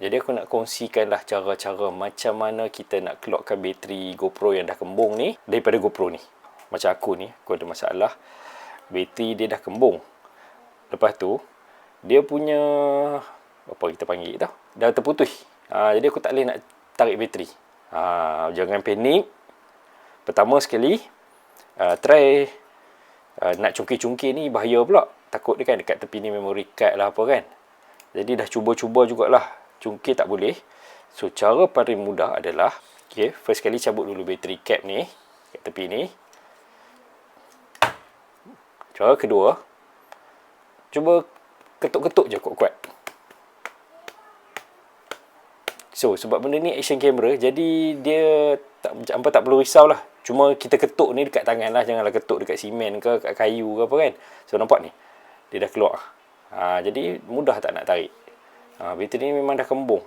Jadi aku nak kongsikanlah cara-cara macam mana kita nak keluarkan bateri GoPro yang dah kembung ni daripada GoPro ni. Macam aku ni, aku ada masalah. Bateri dia dah kembung. Lepas tu, dia punya apa kita panggil tau dah terputus. Ha, jadi aku tak boleh nak tarik bateri. Ha, jangan panik. Pertama sekali uh, try uh, nak cungkir-cungkir ni bahaya pula. Takut dia kan dekat tepi ni memory card lah apa kan. Jadi dah cuba-cuba jugalah cungkir tak boleh so cara paling mudah adalah okay, first sekali cabut dulu bateri cap ni kat tepi ni cara kedua cuba ketuk-ketuk je kuat-kuat So sebab benda ni action camera jadi dia tak apa tak perlu risau lah. Cuma kita ketuk ni dekat tangan lah. Janganlah ketuk dekat simen ke dekat kayu ke apa kan. So nampak ni. Dia dah keluar. Ha, jadi mudah tak nak tarik. Ha, bateri ni memang dah kembung.